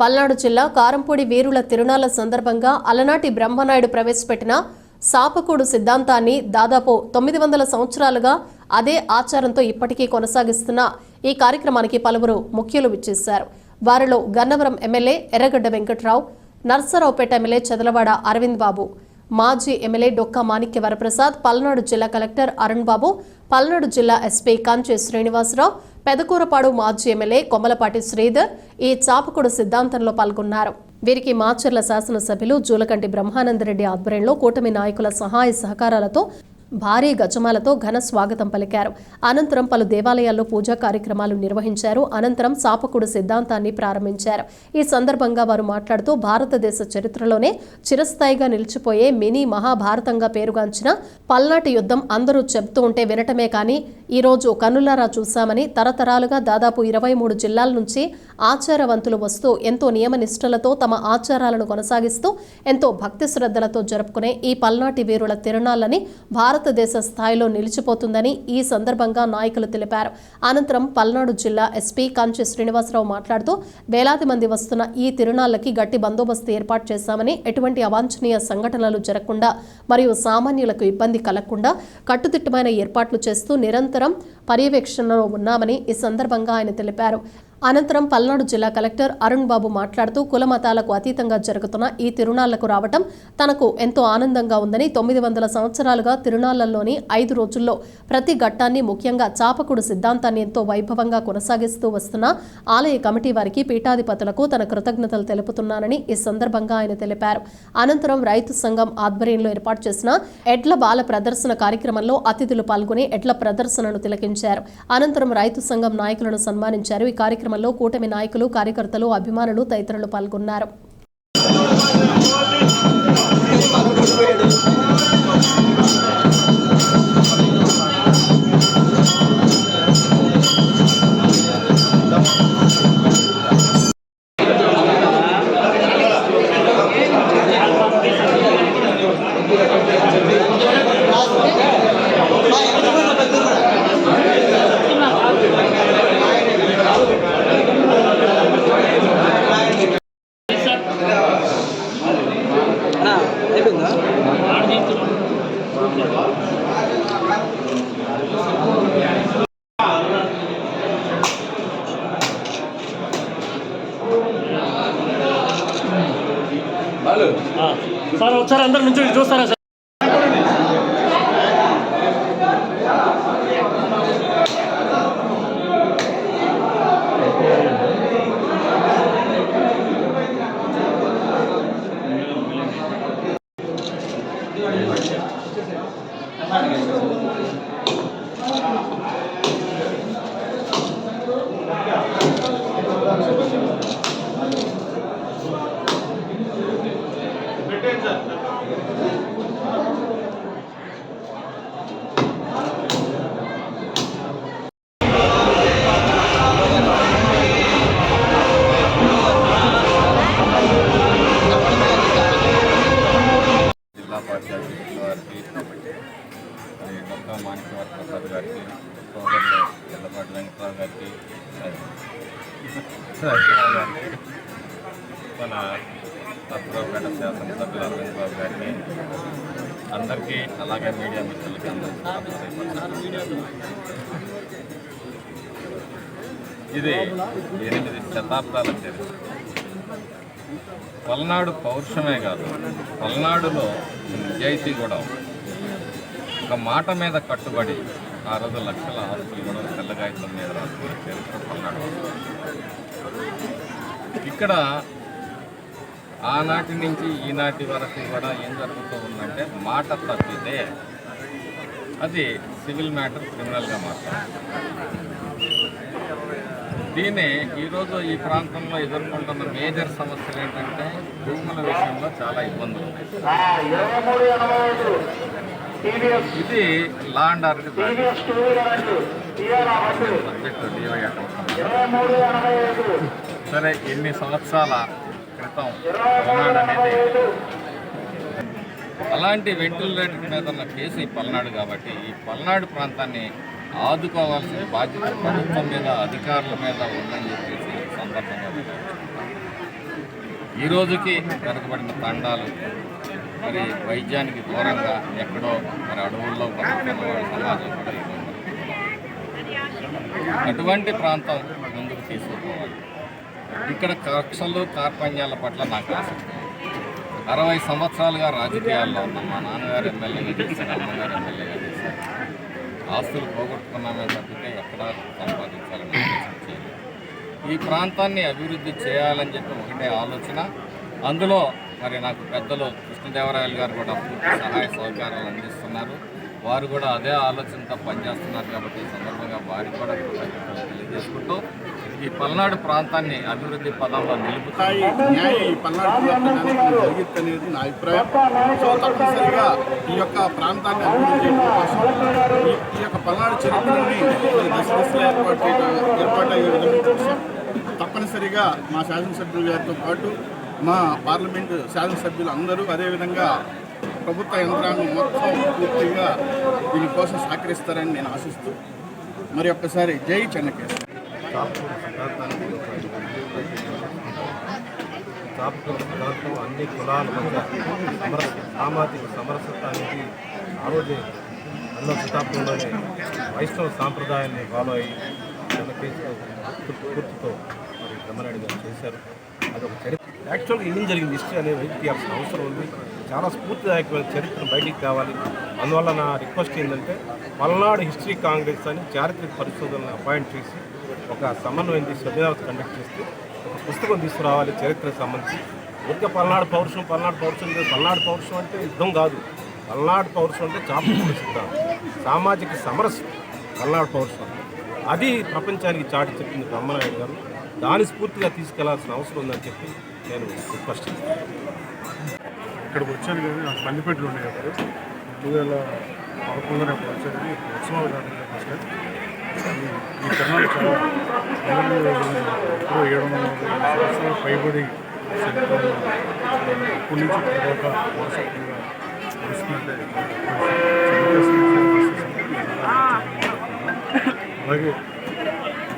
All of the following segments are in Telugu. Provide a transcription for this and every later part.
పల్నాడు జిల్లా కారంపూడి వీరుల తిరునాళ్ళ సందర్భంగా అలనాటి బ్రహ్మనాయుడు ప్రవేశపెట్టిన సాపకూడు సిద్ధాంతాన్ని దాదాపు తొమ్మిది వందల సంవత్సరాలుగా అదే ఆచారంతో ఇప్పటికీ కొనసాగిస్తున్న ఈ కార్యక్రమానికి పలువురు ముఖ్యులు విచ్చేశారు. వారిలో గన్నవరం ఎమ్మెల్యే ఎర్రగడ్డ వెంకట్రావు నర్సరావుపేట ఎమ్మెల్యే చదలవాడ అరవింద్ బాబు మాజీ ఎమ్మెల్యే డొక్కా మాణిక్య వరప్రసాద్ పల్నాడు జిల్లా కలెక్టర్ అరుణ్ బాబు పల్నాడు జిల్లా ఎస్పీ కంచె శ్రీనివాసరావు పెదకూరపాడు మాజీ ఎమ్మెల్యే కొమ్మలపాటి శ్రీధర్ ఈ చాపకుడు సిద్ధాంతంలో పాల్గొన్నారు. వీరికి మాచర్ల శాసనసభ్యులు జూలకంటి బ్రహ్మానందరెడ్డి ఆధ్వర్యంలో కూటమి నాయకుల సహాయ సహకారాలతో భారీ గజమాలతో ఘన స్వాగతం పలికారు. అనంతరం పలు దేవాలయాల్లో పూజా కార్యక్రమాలు నిర్వహించారు. అనంతరం సాపకుడు సిద్ధాంతాన్ని ప్రారంభించారు. ఈ సందర్భంగా వారు మాట్లాడుతూ భారతదేశ చరిత్రలోనే చిరస్థాయిగా నిలిచిపోయే మినీ మహాభారతంగా పేరుగాంచిన పల్నాటి యుద్ధం అందరూ చెబుతూ ఉంటే వినటమే కానీ ఈరోజు కనులారా కన్నులారా చూశామని తరతరాలుగా దాదాపు ఇరవై మూడు జిల్లాల నుంచి ఆచారవంతులు వస్తూ ఎంతో నియమనిష్టలతో తమ ఆచారాలను కొనసాగిస్తూ ఎంతో భక్తి శ్రద్ధలతో జరుపుకునే ఈ పల్నాటి వీరుల తిరునాళ్ళని భారతదేశ స్థాయిలో నిలిచిపోతుందని ఈ సందర్భంగా నాయకులు తెలిపారు. అనంతరం పల్నాడు జిల్లా ఎస్పీ కంచి శ్రీనివాసరావు మాట్లాడుతూ వేలాది మంది వస్తున్న ఈ తిరునాళ్ళకి గట్టి బందోబస్తు ఏర్పాటు చేశామని ఎటువంటి అవాంఛనీయ సంఘటనలు జరగకుండా మరియు సామాన్యులకు ఇబ్బంది కలగకుండా కట్టుదిట్టమైన ఏర్పాట్లు చేస్తూ నిరంతరం పర్యవేక్షణలో ఉన్నామని ఈ సందర్భంగా ఆయన తెలిపారు. అనంతరం పల్నాడు జిల్లా కలెక్టర్ అరుణ్ బాబు మాట్లాడుతూ కులమతాలకు అతీతంగా జరుగుతున్న ఈ తిరునాళ్ళకు రావటం తనకు ఎంతో ఆనందంగా ఉందని తొమ్మిది వందల సంవత్సరాలుగా తిరునాళ్ళలోని ఐదు రోజుల్లో ప్రతి ఘట్టాన్ని ముఖ్యంగా చాపకుడు సిద్ధాంతాన్ని ఎంతో వైభవంగా కొనసాగిస్తూ వస్తున్న ఆలయ కమిటీ వారికి పీఠాధిపతులకు తన కృతజ్ఞతలు తెలుపుతున్నానని ఈ సందర్భంగా ఆయన తెలిపారు. అనంతరం రైతు సంఘం ఆధ్వర్యంలో ఏర్పాటు చేసిన ఎడ్ల బాల ప్రదర్శన కార్యక్రమంలో అతిథులు పాల్గొని ఎడ్ల ప్రదర్శనను తిలకించారు. అనంతరం రైతు సంఘం నాయకులను సన్మానించారు. ఈ కార్యక్రమం కార్యక్రమంలో కూటమి నాయకులు కార్యకర్తలు అభిమానులు తదితరులు పాల్గొన్నారు. ఒకసారి అందరు నుంచి చూస్తారా అందరికీ అలాగే మీడియా మిత్రులకి ఇది ఎనిమిది శతాబ్దాల చరిత్ర. పల్నాడు పౌరుషమే కాదు పల్నాడులో నిజాయితీ కూడా ఒక మాట మీద కట్టుబడి ఆ రోజు లక్షల ఆస్తులు కూడా తెల్లగాయతం మీద రాసుకున్న చరిత్ర పల్నాడు ఇక్కడ ఆనాటి నుంచి ఈనాటి వరకు కూడా ఏం జరుగుతూ ఉందంటే మాట తప్పితే అది సివిల్ మ్యాటర్ క్రిమినల్గా మారుతుంది. దీన్ని ఈరోజు ఈ ప్రాంతంలో ఎదుర్కొంటున్న మేజర్ సమస్యలు ఏంటంటే భూముల విషయంలో చాలా ఇబ్బందులు ఇది లాండ్ ఆర్డర్ సబ్జెక్టు సరే ఎన్ని సంవత్సరాల క్రితం అనేది. అలాంటి వెంటిలేటర్ మీద ఉన్న కేసు ఈ పల్నాడు కాబట్టి ఈ పల్నాడు ప్రాంతాన్ని ఆదుకోవాల్సిన బాధ్యత ప్రభుత్వం మీద అధికారుల మీద ఉందని చెప్పేసి సందర్భంగా ఈ రోజుకి వెనకబడిన తండాలు మరి వైద్యానికి దూరంగా ఎక్కడో మరి అడవుల్లో సమాజం కూడా అటువంటి ప్రాంతం ఇక్కడ కక్షలు కార్పణ్యాల పట్ల నాకు ఆసక్తి అరవై సంవత్సరాలుగా రాజకీయాల్లో ఉన్నాం. మా నాన్నగారు ఎమ్మెల్యేగా చేశారు అమ్మగారు ఎమ్మెల్యేగా చేశారు. ఆస్తులు పోగొట్టుకున్నామే తప్పితే ఎక్కడ సంపాదించాలని చేయలేదు. ఈ ప్రాంతాన్ని అభివృద్ధి చేయాలని చెప్పి ఒకటే ఆలోచన. అందులో మరి నాకు పెద్దలు కృష్ణదేవరాయలు గారు కూడా పూర్తి సహాయ సహకారాలు అందిస్తున్నారు. వారు కూడా అదే ఆలోచనతో పనిచేస్తున్నారు కాబట్టి ఈ సందర్భంగా వారికి కూడా తెలియజేసుకుంటూ ఈ పల్నాడు ప్రాంతాన్ని అభివృద్ధి పదంలో నిలుపుతాయి న్యాయ ఈ పల్నాడు ప్రాంతానికి జరిగిద్ది అనేది నా అభిప్రాయం. సో తప్పనిసరిగా ఈ యొక్క ప్రాంతాన్ని అభివృద్ధి కోసం ఈ యొక్క పల్నాడు చరిత్రని దశ దశలో ఏర్పాటు చేయడం ఏర్పాటయ్యే విధంగా కోసం తప్పనిసరిగా మా శాసనసభ్యుల గారితో పాటు మా పార్లమెంటు శాసనసభ్యులు అందరూ అదేవిధంగా ప్రభుత్వ యంత్రాంగం మొత్తం పూర్తిగా దీనికోసం సహకరిస్తారని నేను ఆశిస్తూ మరి ఒక్కసారి జై చెన్నకేశ్వర చాపుకూరు సిద్ధాంతం అన్ని కులాల మధ్య సమర సామాజిక సమరసత్వానికి ఆ రోజే అన్న శతాబ్దంలోనే వైష్ణవ సాంప్రదాయాన్ని ఫాలో అయ్యి జనకేశ్వర గుర్తుతో మరి బ్రహ్మనాయుడు గారు చేశారు. అదొక చరిత్ర. యాక్చువల్గా ఏం జరిగింది? హిస్టరీ అనేది బయటికి తీయాల్సిన అవసరం ఉంది. చాలా స్ఫూర్తిదాయకమైన చరిత్ర బయటికి కావాలి అందువల్ల నా రిక్వెస్ట్ ఏంటంటే పల్నాడు హిస్టరీ కాంగ్రెస్ అని చారిత్రక పరిశోధనలు అపాయింట్ చేసి ఒక సమన్వయం తీసి సభ్యత కండక్ట్ చేస్తే ఒక పుస్తకం తీసుకురావాలి చరిత్రకు సంబంధించి. ఇంకా పల్నాడు పౌరుషం పల్నాడు పౌరుషం పల్నాడు పౌరుషం అంటే యుద్ధం కాదు. పల్నాడు పౌరుషం అంటే చాపకూడ సిద్ధాంతం సామాజిక సమరస్యం పల్నాడు పౌరుషం. అది ప్రపంచానికి చాటి చెప్పింది బ్రహ్మనాయుడు గారు. దాని స్ఫూర్తిగా తీసుకెళ్ళాల్సిన అవసరం ఉందని చెప్పి నేను రిక్వెస్ట్ చేస్తాను. ఇక్కడికి వచ్చాను కానీ నాకు పల్లిపెట్టులు ఉన్నాయి అప్పుడు. రెండు వేల పదకొండులో వచ్చాను ఉత్సవాలు కాకుండా ఫస్ట్ ఈ- ఈ చాలా ఆనందంగా ఏడు వందల నలభై పైబడి ఇప్పటి నుంచి తర్వాత వారసత్వంగా అలాగే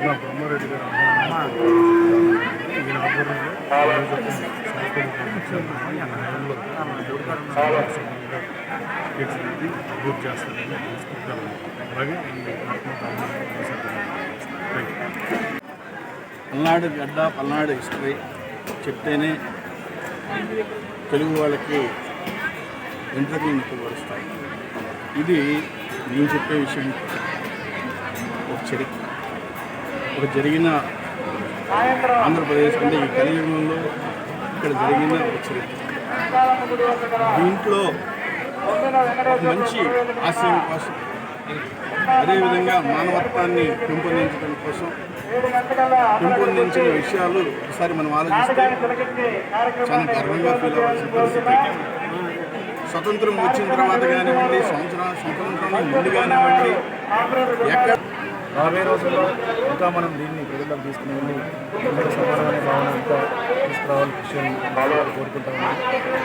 నా బ్రహ్మారెడ్డి గారు ఈయన ఆధ్వర్యంలో అభివృద్ధి చేస్తారని తెలుసుకుంటాను అలాగే పల్నాడు గడ్డ పల్నాడు హిస్టరీ చెప్తేనే తెలుగు వాళ్ళకి వెంట్రుకలు నిక్కబడుస్తాయి ఇది నేను చెప్పే విషయం. ఒక చరిత్ర ఒక జరిగిన ఆంధ్రప్రదేశ్ అంటే ఈ కలియుగంలో ఇక్కడ జరిగిన ఒక చరిత్ర. దీంట్లో మంచి ఆశయం కోసం అదేవిధంగా మానవత్వాన్ని పెంపొందించడం కోసం పెంపొందించిన విషయాలు ఒకసారి మనం ఆలోచిస్తే చాలా గర్వంగా ఫీల్ అవ్వాల్సిన పరిస్థితి స్వతంత్రం వచ్చిన తర్వాత కానివ్వండి సంవత్సరం స్వతంత్రం ముందు కానివ్వండి ఎక్కడ రాబోయే రోజుల్లో ఇంకా మనం దీన్ని ప్రజలకు తీసుకుని వెళ్ళి అందరూ సమానం అనే భావన అంతా తీసుకురావాలని విషయం కోరుకుంటా ఉన్నాను.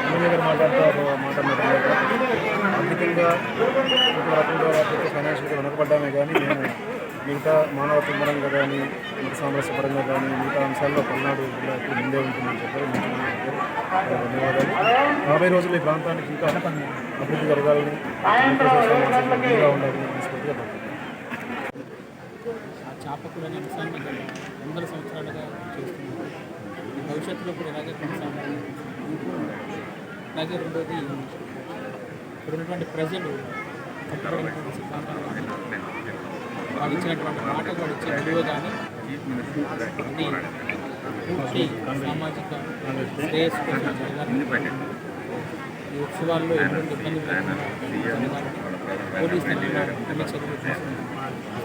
అన్ని దగ్గర మాట్లాడుతూ ఒక మాట మాట్లాడలేక ఆర్థికంగా ఒక రకంగా ఫైనాన్షియల్గా వెనకబడ్డామే కానీ మేము మిగతా మానవత్వ పరంగా కానీ మిగతా సామరస్య పరంగా కానీ మిగతా అంశాల్లో పల్నాడు జిల్లాకి ముందే ఉంటుందని చెప్పారు. ధన్యవాదాలు. రాబోయే రోజుల్లో ఈ ప్రాంతానికి ఇంకా అభివృద్ధి జరగాలని ఉండాలని మనస్ఫూర్తిగా కోరుకుంటున్నాను. ఆ చాపకుడు అనే అంశాన్ని గత వందల సంవత్సరాలుగా చేస్తున్నారు. ఈ భవిష్యత్తులో కూడా ఇలాగే కొనసాగాలి అలాగే రెండోది ఇక్కడ ఉన్నటువంటి ప్రజలు వాళ్ళు ఇచ్చినటువంటి మాట కూడా ఇచ్చే విలువ కానీ పూర్తి సామాజిక శ్రేయస్సు కోసం జరగాలి. ఈ ఉత్సవాల్లో ఎటువంటి ఇబ్బంది లేకుండా జరగాలి. అన్ని చర్యలు తీసుకుంటున్నారు